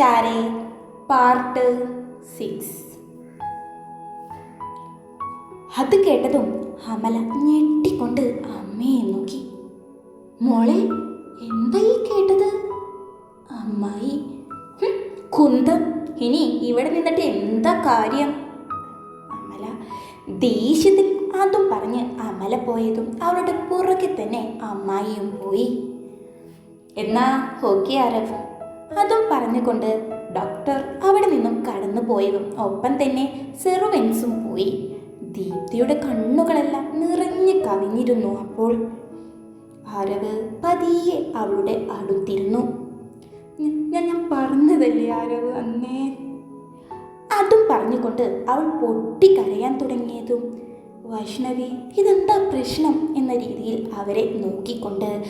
ചാരേ part six അത് കേട്ടതും അമല ഞെട്ടിക്കൊണ്ട് അമ്മയെ നോക്കി. മോളെ എന്തായി കേട്ടത്? അമ്മായി കുന്ത കുന്തം ഇനി ഇവിടെ നിന്നിട്ട് എന്താ കാര്യം? അമല ദേഷ്യത്തിൽ അതും പറഞ്ഞ് അമല പോയതും അവളുടെ പുറകെ തന്നെ അമ്മായിയും പോയി. എന്നാ ഓക്കെ ആരവ്. അതും പറഞ്ഞുകൊണ്ട് ഡോക്ടർ അവിടെ നിന്നും കടന്നു പോയതും ഒപ്പം തന്നെ സെറുവെൻസും പോയി. ദീപ്തിയുടെ കണ്ണുകളെല്ലാം നിറഞ്ഞു കവിഞ്ഞിരുന്നു അപ്പോൾ. ആരവ് പതിയെ അവളുടെ അടുത്തിരുന്നു "ഞ- ഞാൻ ഞാൻ പറഞ്ഞതല്ലേ ആരവ് അന്നേ? അതും പറഞ്ഞുകൊണ്ട് അവൾ പൊട്ടിക്കരയാൻ തുടങ്ങിയതും. വൈഷ്ണവി ഇതെന്താ പ്രശ്നം? എന്ന രീതിയിൽ അവരെ നോക്കിക്കൊണ്ട്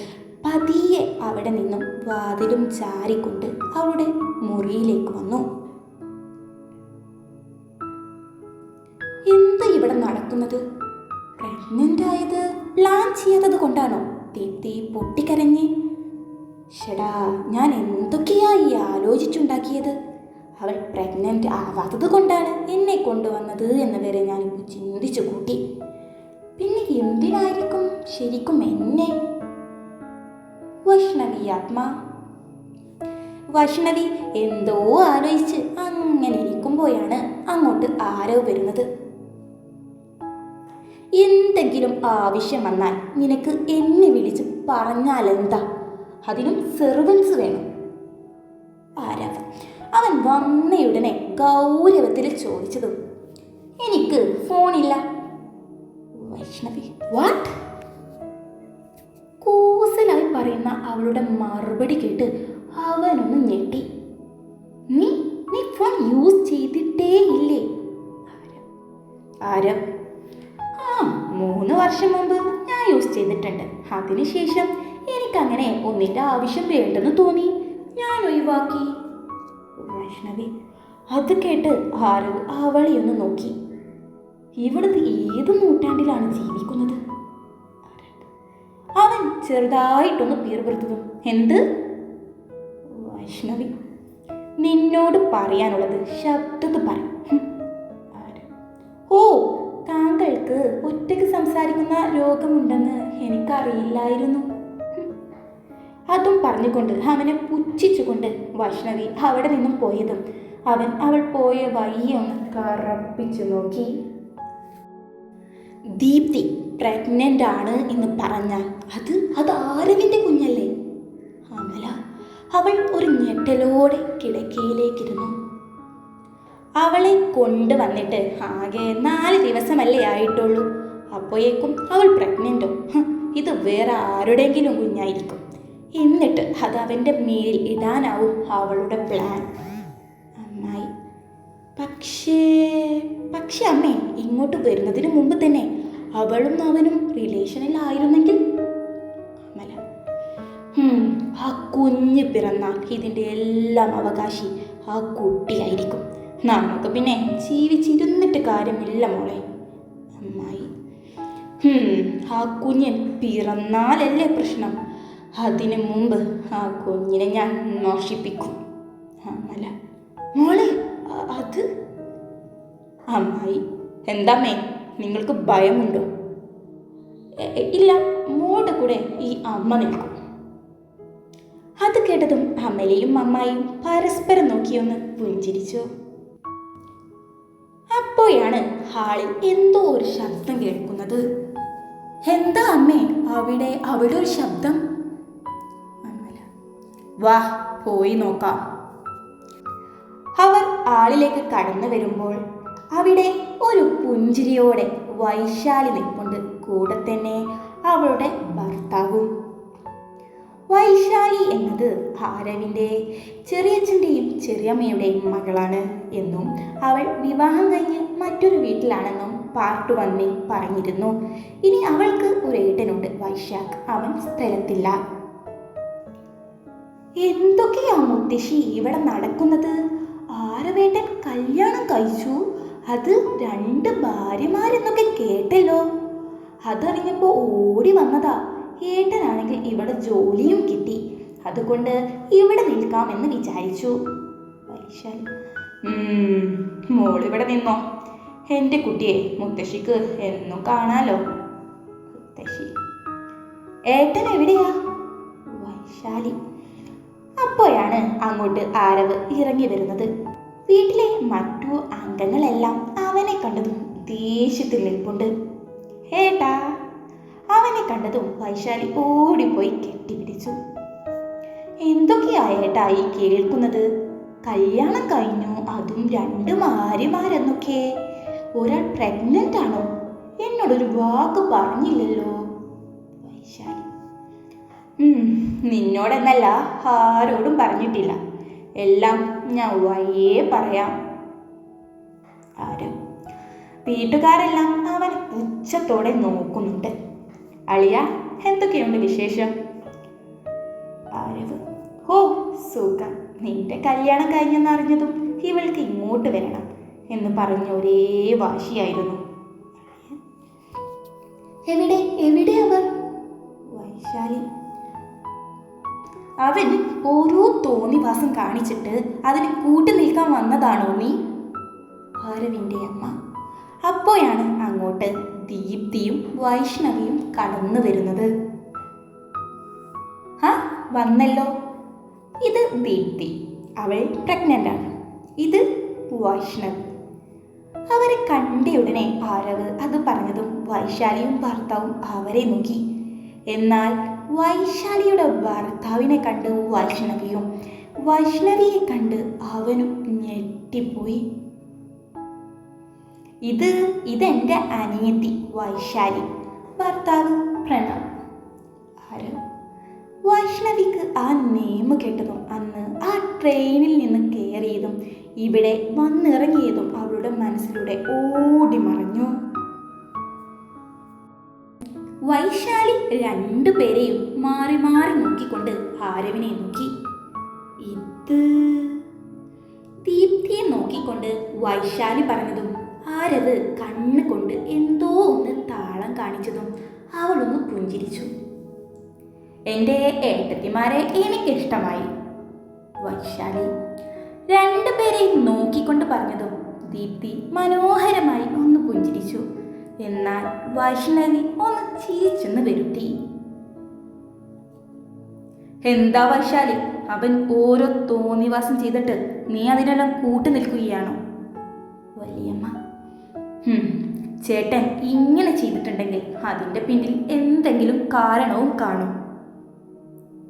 പതിയെ അവിടെ നിന്നും വാതിലും ചാരിക്കൊണ്ട് അവളുടെ മുറിയിലേക്ക് വന്നു. എന്താ ഇവിടെ നടക്കുന്നത്? പ്രഗ്നന്റ് ആയത് പ്ലാൻ ചെയ്യാത്തത് കൊണ്ടാണോ? ദീപ്തി പൊട്ടിക്കരഞ്ഞ്? ഷടാ ഞാൻ എന്തൊക്കെയാ ഈ ആലോചിച്ചുണ്ടാക്കിയത്? അവൾ പ്രഗ്നന്റ് ആവാത്തത് കൊണ്ടാണ് എന്നെ കൊണ്ടുവന്നത് എന്ന് വരെ ഞാനിപ്പോൾ ചിന്തിച്ചു കൂട്ടി പിന്നെ എന്തിനായിരിക്കും ശരിക്കും എന്നെ വൈഷ്ണവി ആത്മാ. വൈഷ്ണവി എന്തോ ആലോചിച്ച് അങ്ങനെ ഇരിക്കുമ്പോഴാണ് അങ്ങോട്ട് ആരോ വരുന്നത്. എന്തെങ്കിലും ആവശ്യം വന്നാൽ നിനക്ക് എന്നെ വിളിച്ച് പറഞ്ഞാലെന്താ അതിനും സെർവൻസ് വേണം. ആരാവ് അവൻ വന്നയുടനെ ഗൗരവത്തിൽ ചോദിച്ചതും എനിക്ക് ഫോണില്ല വൈഷ്ണവി വാട്ട് അവളുടെ മറുപടി കേട്ട് അവനൊന്ന് ഞെട്ടി. നീ നീ ഫോൺ യൂസ് ചെയ്തിട്ടേ ഇല്ലേ ആരം? ആ മൂന്ന് വർഷം മുമ്പ് ഞാൻ യൂസ് ചെയ്തിട്ടുണ്ട്. അതിനുശേഷം എനിക്കങ്ങനെ ഒന്നിന്റെ ആവശ്യം വേണ്ടെന്ന് തോന്നി. ഞാൻ ഒഴിവാക്കി. വൈഷ്ണവി അത് കേട്ട് ആരവ് അവളെ ഒന്ന് നോക്കി. ഇവിടുത്തെ ഏത് നൂറ്റാണ്ടിലാണ് ജീവിക്കുന്നത്? ചെറുതായിട്ടൊന്ന് പീർപെടുത്തതും എന്ത്? വൈഷ്ണവി നിന്നോട് പറയാനുള്ളത് ശബ്ദത്ത് പറയും ഓ താങ്കൾക്ക് ഒറ്റയ്ക്ക് സംസാരിക്കുന്ന രോഗമുണ്ടെന്ന് എനിക്കറിയില്ലായിരുന്നു. അതും പറഞ്ഞുകൊണ്ട് അവനെ പുച്ഛിച്ചുകൊണ്ട് വൈഷ്ണവി അവിടെ നിന്നും പോയതും. അവൻ അവൾ പോയ വയ്യ ഒന്ന് കറപ്പിച്ചു നോക്കി. ദീപ്തി പ്രഗ്നന്റ് ആണ് എന്ന് പറഞ്ഞാൽ അത് അത് ആരവിന്റെ കുഞ്ഞല്ലേ? അമല അവൾ ഒരു ഞെട്ടലോടെ കിടക്കയിലേക്കിരുന്നു. അവളെ കൊണ്ടുവന്നിട്ട് ആകെ നാല് ദിവസമല്ലേ ആയിട്ടുള്ളൂ. അപ്പോഴേക്കും അവൾ പ്രഗ്നന്റോ ഇത് വേറെ ആരുടെങ്കിലും കുഞ്ഞായിരിക്കും. എന്നിട്ട് അത് അവന്റെ മേലിൽ ഇടാനാവും അവളുടെ പ്ലാൻ അമ്മായി പക്ഷേ പക്ഷേ അമ്മേ ഇങ്ങോട്ട് വരുന്നതിന് മുമ്പ് തന്നെ അവളും അവനും റിലേഷനിലായിരുന്നെങ്കിൽ അമല. "ഹും, ആ കുഞ്ഞ് പിറന്നാൽ ഇതിന്റെ എല്ലാം അവകാശി ആ കുട്ടിയായിരിക്കും. നമുക്ക് പിന്നെ ജീവിച്ചിരുന്നിട്ട് കാര്യമില്ല മോളെ. അമ്മായി. "ഹും, ആ കുഞ്ഞ് പിറന്നാലല്ലേ പ്രശ്നം? അതിനു മുമ്പ് ആ കുഞ്ഞിനെ ഞാൻ നശിപ്പിക്കും അമല. മോളെ അത്? അമ്മായി എന്താമ്മേ നിങ്ങൾക്ക് ഭയമുണ്ടോ? "എ- എ- ഇല്ല മോടെ കൂടെ ഈ അമ്മ നിൽക്കും. അത് കേട്ടതും അമലയും അമ്മായിയും പരസ്പരം നോക്കിയൊന്ന് പുഞ്ചിരിച്ചു. അപ്പോഴാണ് ഹാളിൽ എന്തോ ഒരു ശബ്ദം കേൾക്കുന്നത്. എന്താ അമ്മേ അവിടെ അവിടെ ഒരു ശബ്ദം? വാ പോയി നോക്കാം. അവർ ആളിലേക്ക് കടന്നു വരുമ്പോൾ അവിടെ ഒരു പുഞ്ചിരിയോടെ വൈശാലി നിൽപ്പുണ്ട്. കൂടെ തന്നെ അവളുടെ ഭർത്താവും. വൈശാലി എന്നത് ആരവിന്റെ ചെറിയച്ഛന്റെയും ചെറിയമ്മയുടെയും മകളാണ് എന്നും അവൾ വിവാഹം കഴിഞ്ഞ് മറ്റൊരു വീട്ടിലാണെന്നും പാർട്ട് വന്നി പറഞ്ഞിരുന്നു. ഇനി അവൾക്ക് ഒരു ഏട്ടനുണ്ട് വൈശാഖ്. അവൻ സ്ഥലത്തില്ല. എന്തൊക്കെയാ മുത്തശ്ശി ഇവിടെ നടക്കുന്നത്? ആരവേട്ടൻ കല്യാണം കഴിച്ചു? അത് രണ്ട് ഭാര്യമാരെന്നൊക്കെ കേട്ടല്ലോ. അതറിഞ്ഞപ്പോൾ ഓടി വന്നതാ. ഏട്ടനാണെങ്കിൽ ഇവിടെ ജോലിയും കിട്ടി. അതുകൊണ്ട് ഇവിടെ നിൽക്കാമെന്ന് വിചാരിച്ചു. വൈശാലി "ഉം, മോളിവിടെ നിന്നോ? എന്റെ കുട്ടിയെ മുത്തശ്ശിക്ക് എന്നും കാണാലോ? മുത്തശ്ശി ഏട്ടൻ എവിടെയാ? വൈശാലി അപ്പോഴാണ് അങ്ങോട്ട് ആരവ് ഇറങ്ങി വരുന്നത്. വീട്ടിലെ മറ്റു അംഗങ്ങളെല്ലാം അവനെ കണ്ടതും ദേഷ്യത്തിൽ നിൽപ്പുണ്ട്. ഏട്ടാ അവനെ കണ്ടതും വൈശാലി ഓടിപ്പോയി കെട്ടിപ്പിടിച്ചു. എന്തൊക്കെയാ ഏട്ടാ ഈ കേൾക്കുന്നത്? കല്യാണം കഴിഞ്ഞു അതും രണ്ട് മാരിമാരെന്നൊക്കെ. ഒരാൾ പ്രഗ്നന്റ് ആണോ? എന്നോടൊരു വാക്ക് പറഞ്ഞില്ലല്ലോ. വൈശാലി നിന്നോടെന്നല്ല ആരോടും പറഞ്ഞിട്ടില്ല. എല്ലാം ഞാൻ വയ്യേ പറയാം. ആര്. വീട്ടുകാരെല്ലാം അവൻ ഉച്ചത്തോടെ നോക്കുന്നുണ്ട്. അളിയ എന്തൊക്കെയുണ്ട് വിശേഷം? ആരവ് ഓ സുഖം. നിന്റെ കല്യാണം കഴിഞ്ഞെന്നറിഞ്ഞതും ഇവൾക്ക് ഇങ്ങോട്ട് വരണം എന്ന് പറഞ്ഞ ഒരേ വാശിയായിരുന്നു. എവിടെ? എവിടെ അവർ? വൈശാലി അവൻ ഓരോ തോന്നിവാസം കാണിച്ചിട്ട് അതിന് കൂട്ടി നിൽക്കാൻ വന്നതാണോ നീ? ഭാരവിന്റെ അമ്മ. അപ്പോഴാണ് അങ്ങോട്ട് ദീപ്തിയും വൈഷ്ണവിയും കടന്നു വരുന്നത്. ആ വന്നല്ലോ. ഇത് ദീപ്തി. അവൾ പ്രഗ്നന്റ് ആണ്. ഇത് വൈഷ്ണവ്. അവരെ കണ്ടയുടനെ ആരവ് അത് പറഞ്ഞതും വൈശാലിയും ഭർത്താവും അവരെ നോക്കി. എന്നാൽ വൈശാലിയുടെ ഭർത്താവിനെ കണ്ട് വൈഷ്ണവിയും വൈഷ്ണവിയെ കണ്ട് അവനും ഞെട്ടിപ്പോയി. ഇത് ഇതെന്റെ അനിയത്തി വൈശാലി. ഭർത്താവ് പ്രണവ്. ആര്? വൈഷ്ണവിക്ക് ആ നെയ്മ് കേട്ടതും അന്ന് ആ ട്രെയിനിൽ നിന്ന് കയറിയതും ഇവിടെ വന്നിറങ്ങിയതും അവളുടെ മനസ്സിലൂടെ ഓടി മറഞ്ഞു. വൈശാലി രണ്ടുപേരെയും മാറി മാറി നോക്കിക്കൊണ്ട് ആരവിനെ നോക്കി. ഇത് ദീപ്തിയെ നോക്കിക്കൊണ്ട് വൈശാലി പറഞ്ഞതും ആരവ് കണ്ണ് കൊണ്ട് എന്തോ ഒന്ന് താളം കാണിച്ചതും അവളൊന്ന് പുഞ്ചിരിച്ചു. എന്റെ ഏട്ടത്തിമാരെ എനിക്കിഷ്ടമായി. വൈശാലി രണ്ടുപേരെയും നോക്കിക്കൊണ്ട് പറഞ്ഞതും ദീപ്തി മനോഹരമായി ഒന്ന് പുഞ്ചിരിച്ചു. എന്നാൽ വൈഷ്ണവി ഒന്ന് ചിരിച്ചെന്ന് വരുത്തി. എന്താ വൈശാലി? അവൻ ഓരോ തോന്നിവാസം ചെയ്തിട്ട് നീ അതിനെല്ലാം കൂട്ടു നിൽക്കുകയാണോ? വലിയമ്മ. ചേട്ടൻ ഇങ്ങനെ ചെയ്തിട്ടുണ്ടെങ്കിൽ അതിന്റെ പിന്നിൽ എന്തെങ്കിലും കാരണവും കാണും.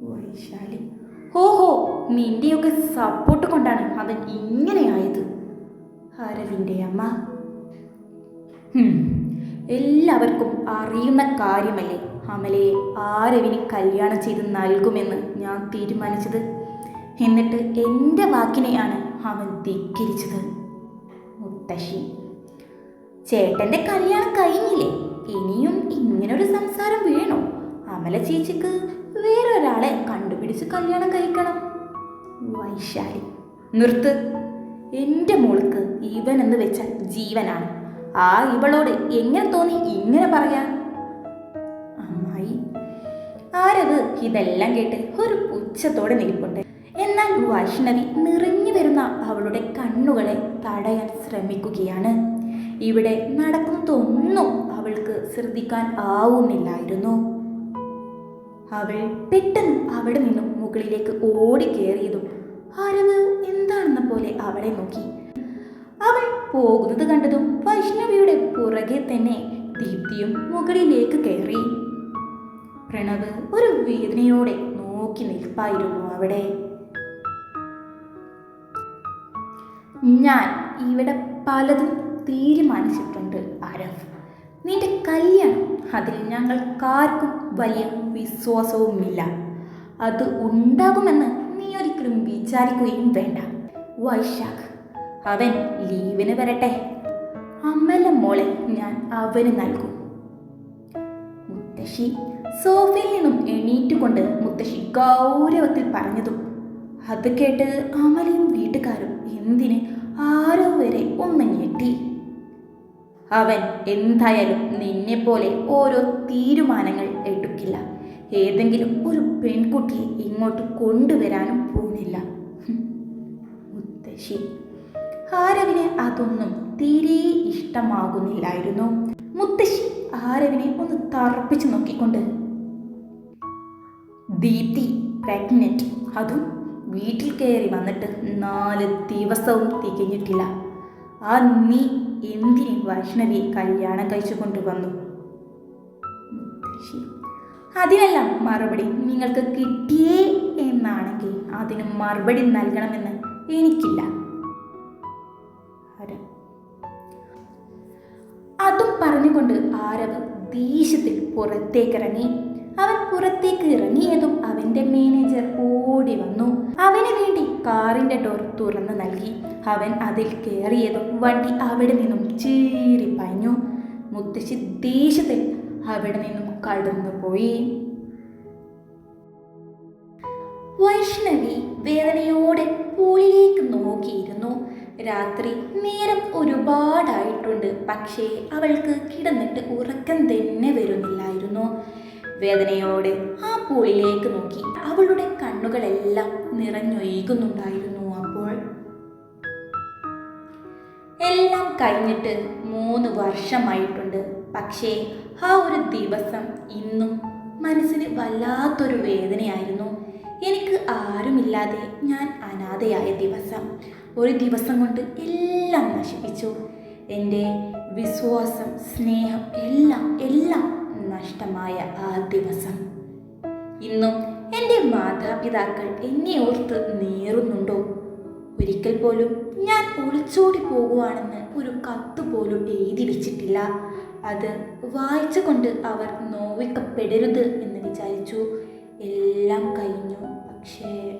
വൈശാലി? ഓഹോ നിന്റെയൊക്കെ സപ്പോർട്ട് കൊണ്ടാണ് അവൻ ഇങ്ങനെയായത്. അരവിന്റെ അമ്മ. എല്ലാവർക്കും അറിയുന്ന കാര്യമല്ലേ? അമലയെ ആരവിന് കല്യാണം ചെയ്ത് നൽകുമെന്ന് ഞാൻ തീരുമാനിച്ചത്. എന്നിട്ട് എന്റെ വാക്കിനെയാണ് അവൻ ധിക്കരിച്ചത്. മുത്തശ്ശി ചേട്ടന്റെ കല്യാണം കഴിഞ്ഞില്ലേ? ഇനിയും ഇങ്ങനൊരു സംസാരം വേണോ? അമല ചേച്ചിക്ക് വേറൊരാളെ കണ്ടുപിടിച്ച് കല്യാണം കഴിക്കണം. വൈശാലി നിർത്ത്. എന്റെ മോൾക്ക് ഇവനെന്ന് വെച്ചാൽ ജീവനാണ്. ആ ഇവളോട് എങ്ങനെ തോന്നി ഇങ്ങനെ പറയാൻ അമ്മായി ആരത്? ഇതെല്ലാം കേട്ട് ഒരു പുച്ഛത്തോടെ നിൽപ്പുണ്ട്. എന്നാൽ വൈഷ്ണവി നിറഞ്ഞു വരുന്ന അവളുടെ കണ്ണുകളെ തടയാൻ ശ്രമിക്കുകയാണ്. ഇവിടെ നടക്കുന്നതൊന്നും അവൾക്ക് ശ്രദ്ധിക്കാൻ ആവുന്നില്ലായിരുന്നു. അവൾ പെട്ടെന്ന് അവിടെ നിന്നും മുകളിലേക്ക് ഓടിക്കേറിയതും ആരവ് എന്താണെന്ന പോലെ അവളെ നോക്കി. അവൾ പോകുന്നത് കണ്ടതും പുറകെ തന്നെ ദീപ്തിയും മുകളിലേക്ക് കയറി. പ്രണവ് ഒരു വേദനയോടെ നോക്കി നിൽപ്പായിരുന്നു അവിടെ. ഞാൻ ഇവിടെ പലതും തീരുമാനിച്ചിട്ടുണ്ട് ആരവ്. നിന്റെ കല്യാണം അതിൽ ഞങ്ങൾക്കാർക്കും വലിയ വിശ്വാസവുമില്ല. അത് ഉണ്ടാകുമെന്ന് നീ ഒരിക്കലും വിചാരിക്കുകയും വേണ്ട. വൈശാഖ് അവൻ ലീവിന് വരട്ടെ. അമ്മല മോളെ ഞാൻ അവന് നൽകും. മുത്തശ്ശി സോഫയിൽ നിന്നും എണീറ്റുകൊണ്ട് മുത്തശ്ശി ഗൗരവത്തിൽ പറഞ്ഞതും അത് കേട്ട് അമലയും വീട്ടുകാരും എന്തിന് ആരോ വരെ ഒന്ന് ഞെട്ടി അവൻ എന്തായാലും നിന്നെപ്പോലെ ഓരോ തീരുമാനങ്ങൾ എടുക്കില്ല. ഏതെങ്കിലും ഒരു പെൺകുട്ടിയെ ഇങ്ങോട്ട് കൊണ്ടുവരാനും പോകുന്നില്ല മുത്തശ്ശി ആരവിന് അതൊന്നും തീരെ ഇഷ്ടമാകുന്നില്ലായിരുന്നു. മുത്തശ്ശി ആരവിനെ ഒന്ന് തറപ്പിച്ചു നോക്കിക്കൊണ്ട് ദീപ്തി പ്രഗ്നന്റ് അതും വീട്ടിൽ കയറി വന്നിട്ട് നാല് ദിവസവും തികഞ്ഞിട്ടില്ല. ആ നീ എന്തിന് വൈഷ്ണവി കല്യാണം കഴിച്ചു കൊണ്ടുവന്നു അതിനെല്ലാം മറുപടി നിങ്ങൾക്ക് കിട്ടിയേ എന്നാണെങ്കിൽ അതിന് മറുപടി നൽകണമെന്ന് എനിക്കില്ല. പറഞ്ഞുകൊണ്ട് ആരവ് ദേഷ്യത്തിൽ പുറത്തേക്കിറങ്ങി. അവൻ പുറത്തേക്ക് ഇറങ്ങിയതും അവന്റെ മാനേജർ ഓടി വന്നു. അവന് വേണ്ടി കാറിന്റെ ഡോർ തുറന്നു നൽകി. അവൻ അതിൽ കയറിയതും വണ്ടി അവിടെ നിന്നും ചീറി പഞ്ഞു. മുത്തശ്ശി ദേഷ്യത്തിൽ അവിടെ നിന്നും കടന്നുപോയി വൈഷ്ണവി വേദനയോടെ പൂളിലേക്ക് നോക്കിയിരുന്നു. രാത്രി നേരം ഒരുപാടായിട്ടുണ്ട് പക്ഷേ അവൾക്ക് കിടന്നിട്ട് ഉറക്കം തന്നെ വരുന്നില്ലായിരുന്നു. വേദനയോടെ ആ പൂളിലേക്ക് നോക്കി. അവളുടെ കണ്ണുകളെല്ലാം നിറഞ്ഞൊഴുകുന്നുണ്ടായിരുന്നു അപ്പോൾ. എല്ലാം കഴിഞ്ഞിട്ട് മൂന്ന് വർഷമായിട്ടുണ്ട്. പക്ഷേ ആ ഒരു ദിവസം ഇന്നും മനസ്സിന് വല്ലാത്തൊരു വേദനയായിരുന്നു. എനിക്ക് ആരുമില്ലാതെ ഞാൻ അനാഥയായ ദിവസം. ഒരു ദിവസം കൊണ്ട് എല്ലാം നശിപ്പിച്ചു. എന്റെ വിശ്വാസം സ്നേഹം എല്ലാം എല്ലാം നഷ്ടമായ ആ ദിവസം. ഇന്നും എന്റെ മാതാപിതാക്കൾ എന്നെ ഓർത്ത് നേറുന്നുണ്ടോ? ഒരിക്കൽ പോലും ഞാൻ ഒളിച്ചോടി പോകുവാണെന്ന് ഒരു കത്ത് പോലും എഴുതി വെച്ചിട്ടില്ല. അത് വായിച്ചുകൊണ്ട് അവർ നോവിക്കപ്പെടരുത് എന്ന് വിചാരിച്ചു. എല്ലാം കഴിഞ്ഞു. പക്ഷേ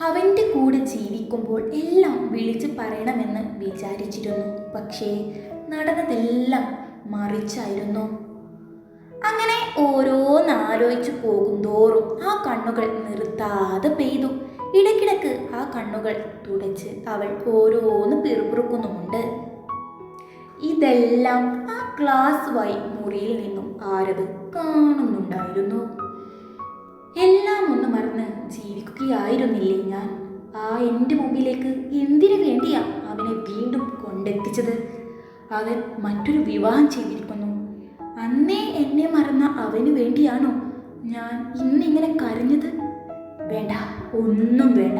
അവന്റെ കൂടെ ജീവിക്കുമ്പോൾ എല്ലാം വിളിച്ച് പറയണമെന്ന് വിചാരിച്ചിരുന്നു. പക്ഷേ നടന്നതെല്ലാം മറിച്ചായിരുന്നു. അങ്ങനെ ഓരോന്നാലോചിച്ചു പോകുന്തോറും ആ കണ്ണുകൾ നിർത്താതെ പെയ്തു. ഇടയ്ക്കിടക്ക് ആ കണ്ണുകൾ തുടച്ച് അവൾ ഓരോന്ന് പിറുപിറുക്കുന്നുമുണ്ട്. ഇതെല്ലാം ആ ക്ലാസ് വൈ മുറിയിൽ നിന്നും ആരവ് കാണുന്നുണ്ടായിരുന്നു. എല്ലാം ഒന്ന് മറന്ന് ജീവിക്കുകയായിരുന്നില്ലേ ഞാൻ? ആ എന്റെ മുമ്പിലേക്ക് എന്തിനു വേണ്ടിയാ അവനെ വീണ്ടും കൊണ്ടെത്തിച്ചത്? അവൻ മറ്റൊരു വിവാഹം ചെയ്തിരിക്കുന്നു. അന്നേ എന്നെ മറന്ന അവന് വേണ്ടിയാണോ ഞാൻ ഇന്നിങ്ങനെ കരഞ്ഞത്? വേണ്ട ഒന്നും വേണ്ട.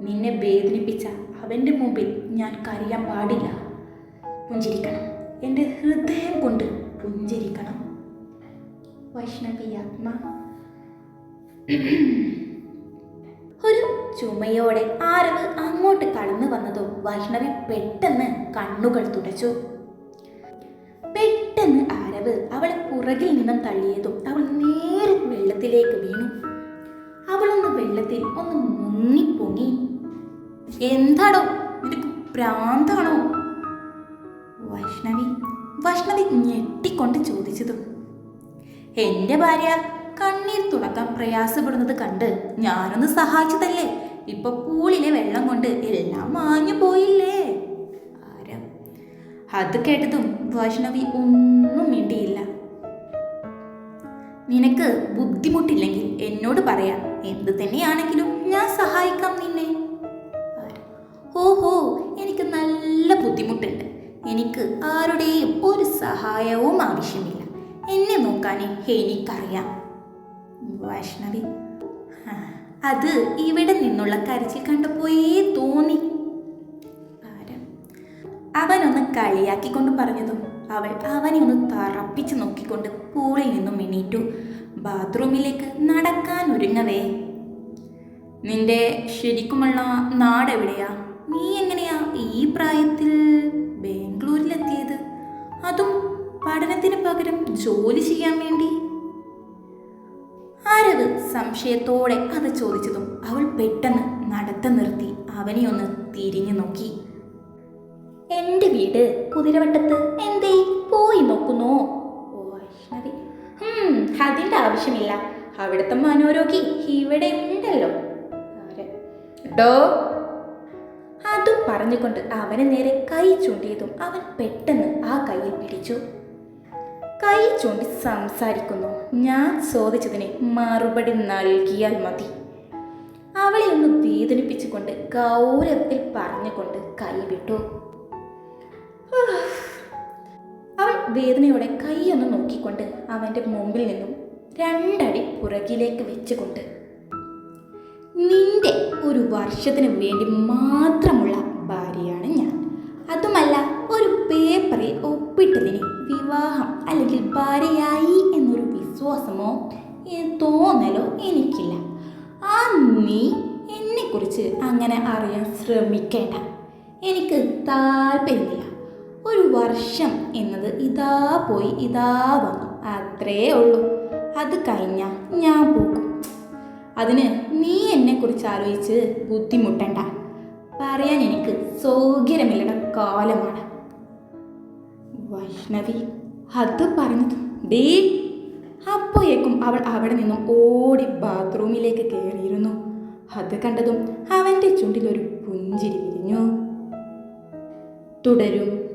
നിന്നെ വേദനിപ്പിച്ച അവന്റെ മുമ്പിൽ ഞാൻ കരയാൻ പാടില്ല. പുഞ്ചിരിക്കണം. എന്റെ ഹൃദയം കൊണ്ട് പുഞ്ചിരിക്കണം. വൈഷ്ണവി ഒരു ചുമയോടെ ആരവ് അങ്ങോട്ട് കടന്നു വന്നതും വൈഷ്ണവി പെട്ടെന്ന് കണ്ണുകൾ തുടച്ചു. പെട്ടെന്ന് ആരവ് അവളെ പുറകിൽ നിന്നും തള്ളിയതും അവൾ നേരെ വെള്ളത്തിലേക്ക് വീണു. അവളൊന്ന് വെള്ളത്തിൽ ഒന്ന് മുങ്ങിപ്പൊങ്ങി. എന്താടോ? നിനക്ക് പ്രാന്താണോ വൈഷ്ണവി വൈഷ്ണവി ഞെട്ടിക്കൊണ്ട് ചോദിച്ചതും എന്റെ ഭാര്യ കണ്ണീർ തുടക്കാൻ പ്രയാസപ്പെടുന്നത് കണ്ട് ഞാനൊന്ന് സഹായിച്ചതല്ലേ? ഇപ്പൊ പൂളിലെ വെള്ളം കൊണ്ട് എല്ലാം മാഞ്ഞു പോയില്ലേ? ആരം? അത് കേട്ടതും വൈഷ്ണവി ഒന്നും മിണ്ടിയില്ല. നിനക്ക് ബുദ്ധിമുട്ടില്ലെങ്കിൽ എന്നോട് പറയാം. എന്ത് തന്നെയാണെങ്കിലും ഞാൻ സഹായിക്കാം നിന്നെ? ഓഹോ എനിക്ക് നല്ല ബുദ്ധിമുട്ടുണ്ട്. എനിക്ക് ആരുടെയും ഒരു സഹായവും ആവശ്യമില്ല. എന്നെ നോക്കാനേ എനിക്കറിയാം. വൈഷ്ണവി. അത് ഇവിടെ നിന്നുള്ള കരച്ചിൽ കണ്ടപ്പോയേ തോന്നി? അവനൊന്ന് കളിയാക്കിക്കൊണ്ട് പറഞ്ഞതും അവൾ അവനെ ഒന്ന് തറപ്പിച്ച് നോക്കിക്കൊണ്ട് പൂളിൽ നിന്നും എണീറ്റു. ബാത്റൂമിലേക്ക് നടക്കാൻ ഒരുങ്ങവേ. നിന്റെ ശരിക്കുമുള്ള നാടെവിടെയാ നീ എങ്ങനെയാ ഈ പ്രായത്തിൽ ബാംഗ്ലൂരിലെത്തിയത്? അതും പഠനത്തിന് പകരം ജോലി ചെയ്യാൻ വേണ്ടി സംശയത്തോടെ അത് ചോദിച്ചതും അവൾ പെട്ടെന്ന് നടത്തം നിർത്തി അവനെ ഒന്ന് തിരിഞ്ഞു നോക്കി. എന്റെ വീട് കുതിരവട്ടത്ത്. എന്തേ? പോയി നോക്കുന്നോ? അതിന്റെ ആവശ്യമില്ല. അവിടുത്തെ മനോരോഗി ഇവിടെ ഉണ്ടല്ലോ. അതും പറഞ്ഞുകൊണ്ട് അവനെ നേരെ കൈ ചൂണ്ടിയതും അവൻ പെട്ടെന്ന് ആ കൈയിൽ പിടിച്ചു. കൈ ചൂണ്ടി സംസാരിക്കുന്നു. ഞാൻ ചോദിച്ചതിന് മറുപടി നൽകിയാൽ മതി. അവളെ ഒന്ന് വേദനിപ്പിച്ചുകൊണ്ട് ഗൗരവത്തിൽ പറഞ്ഞുകൊണ്ട് കൈവിട്ടു അവൾ വേദനയോടെ കൈയൊന്ന് നോക്കിക്കൊണ്ട് അവന്റെ മുമ്പിൽ നിന്നും രണ്ടടി പുറകിലേക്ക് വെച്ചുകൊണ്ട് നിന്റെ ഒരു വർഷത്തിന് വേണ്ടി മാത്രമുള്ള ഭാര്യയാണ് ഞാൻ. അതുമല്ല ഒരു പേപ്പറിൽ ഒപ്പിട്ടതിന് വിവാഹം അല്ലെങ്കിൽ ഭാര്യയായി എന്നൊരു വിശ്വാസമോ തോന്നലോ എനിക്കില്ല. ആ നീ എന്നെക്കുറിച്ച് അങ്ങനെ അറിയാൻ ശ്രമിക്കേണ്ട. എനിക്ക് താല്പര്യമില്ല. ഒരു വർഷം എന്നത് ഇതാ പോയി ഇതാ വന്നു. അത്രേ ഉള്ളൂ. അത് കഴിഞ്ഞാൽ ഞാൻ പോകും അതിന് നീ എന്നെക്കുറിച്ച് ആലോചിച്ച് ബുദ്ധിമുട്ടണ്ട. പറയാൻ എനിക്ക് സൗകര്യമില്ലട കാലമാണ്. വൈഷ്ണവി അത് പറഞ്ഞതും ദേ അപ്പോയേക്കും അവൾ അവിടെ നിന്നും ഓടി ബാത്റൂമിലേക്ക് കയറിയിരുന്നു അത് കണ്ടതും അവന്റെ ചുണ്ടിലൊരു പുഞ്ചിരി വിരിഞ്ഞു. തുടരും.